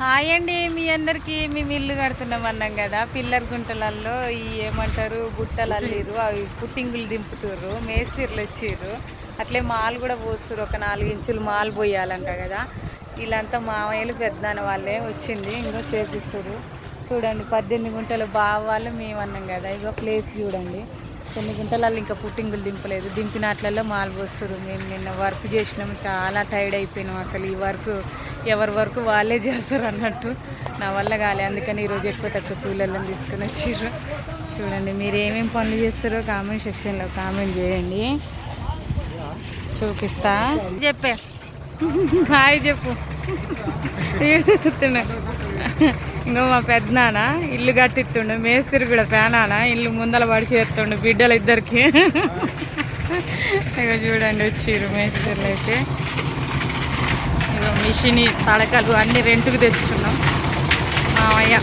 Hi అండి మీ అందరికీ మేము ఇల్లు కడుతున్నాం అన్నాం కదా పిల్లర్ గుంటలలో ఈ ఏమంటారు గుట్టలు అల్లిరు అవి పుట్టింగులు దింపుతుర్రు మేస్తిర్లు వచ్చిర్రు. అట్లే మాలు కూడా పోస్తుర్రు ఒక నాలుగు ఇంచులు మాలు పోయాలంట కదా. వీళ్ళంతా మామయ్యలు పెద్దనాన్న వాళ్ళే వచ్చింది ఇంకో చేపిస్తుర్రు. చూడండి పద్దెనిమిది గుంటలు బావ వాళ్ళు మేము అన్నాం కదా ఇదో ప్లేస్ చూడండి. కొన్ని గుంటలలో ఇంకా పుట్టింగులు దింపలేదు. దింపినట్లలో మాలు పోస్తుర్రు. మేము నిన్న వర్క్ చేసినాము చాలా టైర్డ్ అయిపోయినాం అసలు. ఈ వర్క్ ఎవరి వరకు వాళ్ళే చేస్తారు అన్నట్టు. నా వల్ల కాలే. అందుకని ఈరోజు ఎక్కువ తక్కువ కూలర్లను తీసుకుని వచ్చారు చూడండి మీరు ఏమేమి పనులు చేస్తారో కామెంట్ సెక్షన్లో కామెంట్ చేయండి. చూపిస్తా. చెప్పే. హాయ్ చెప్పు. తిన్నా ఇంకో మా పెద్దనాన్న ఇల్లు కట్టిస్తుండు మేస్త్రి కూడా పేనాన ఇల్లు ముందల పడి చేస్తుండు బిడ్డలు ఇద్దరికి. ఇక చూడండి వచ్చిర్రు మేస్త్రులు అయితే. ఇక మిషన్ తడకలు అన్ని రెంట్కి తెచ్చుకున్నాం. మామయ్య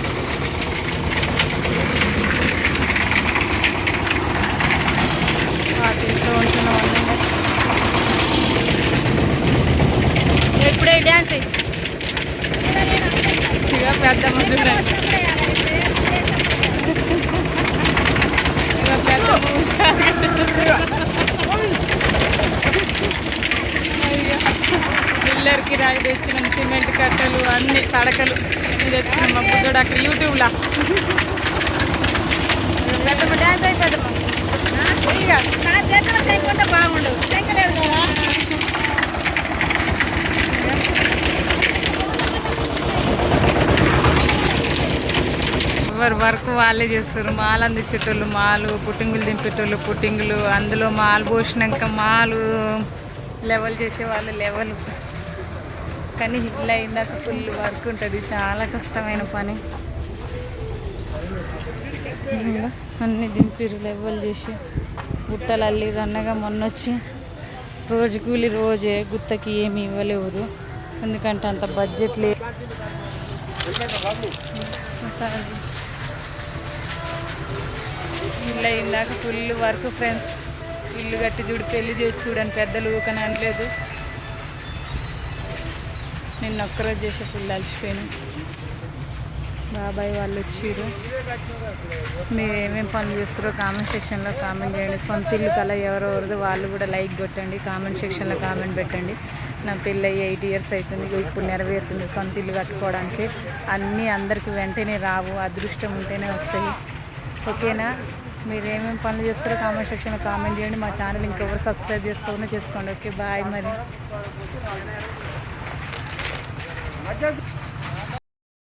వాటితో ఉంటున్నాం అన్నీ ఇప్పుడే డ్యాన్స్ ఇక చూడండి ఇక పెద్ద పిల్లర్కి రాయి తెచ్చినాం సిమెంట్ కట్టలు అన్ని తడకలు తెచ్చుకున్నాం మా బుద్ధుడు అక్కడ యూట్యూబ్లో పెద్దమ్మ డ్యాన్స్ ఎవరి వర్క్ వాళ్ళే చేస్తారు? మాలు అందించేటోళ్ళు మాలు పుట్టింగులు దింపేటోళ్ళు పుట్టింగులు అందులో మాలు పోసినాక మాలు లెవెల్ చేసే వాళ్ళు లెవెల్. కానీ ఇట్లా అయిందాక ఫుల్ వర్క్ ఉంటుంది. చాలా కష్టమైన పని. అన్నీ అన్ని దింపిరు లెవెల్ చేసి. గుట్టలు అల్లి రన్నగా మొన్నొచ్చి. రోజు కూలి రోజే గుత్తకి ఏమి ఇవ్వలేవు ఎందుకంటే అంత బడ్జెట్ లేదు ఇల్లు అయిందాక ఫుల్ వర్క్ ఫ్రెండ్స్ ఇల్లు కట్టి చూడు పెళ్ళి చేసి చూడని పెద్దలు ఊకని అనలేదు. నిన్న ఒక్కరోజు చేసే ఫుల్ అలసిపోయాను. బాబాయ్ వాళ్ళు వచ్చిర్రు. మీరు ఏమేమి పనులు చేస్తారో కామెంట్ సెక్షన్లో కామెంట్ చేయండి. సొంత ఇల్లు కల ఎవరెవరిదో వాళ్ళు కూడా లైక్ కొట్టండి. కామెంట్ సెక్షన్లో కామెంట్ పెట్టండి. నా పెళ్ళి ఎయిట్ ఇయర్స్ అవుతుంది ఇప్పుడు నెరవేరుతుంది సొంత ఇల్లు కట్టుకోవడానికి. అన్నీ అందరికీ వెంటనే రావు. అదృష్టం ఉంటేనే వస్తాయి. ఓకేనా? మీరు ఏమేమి పనులు చేస్తారో కామెంట్ సెక్షన్లో కామెంట్ చేయండి. మా ఛానల్ ఇంకెవరు సబ్స్క్రైబ్ చేసుకోకుండా చేసుకోండి. ఓకే బాయ్ మరి.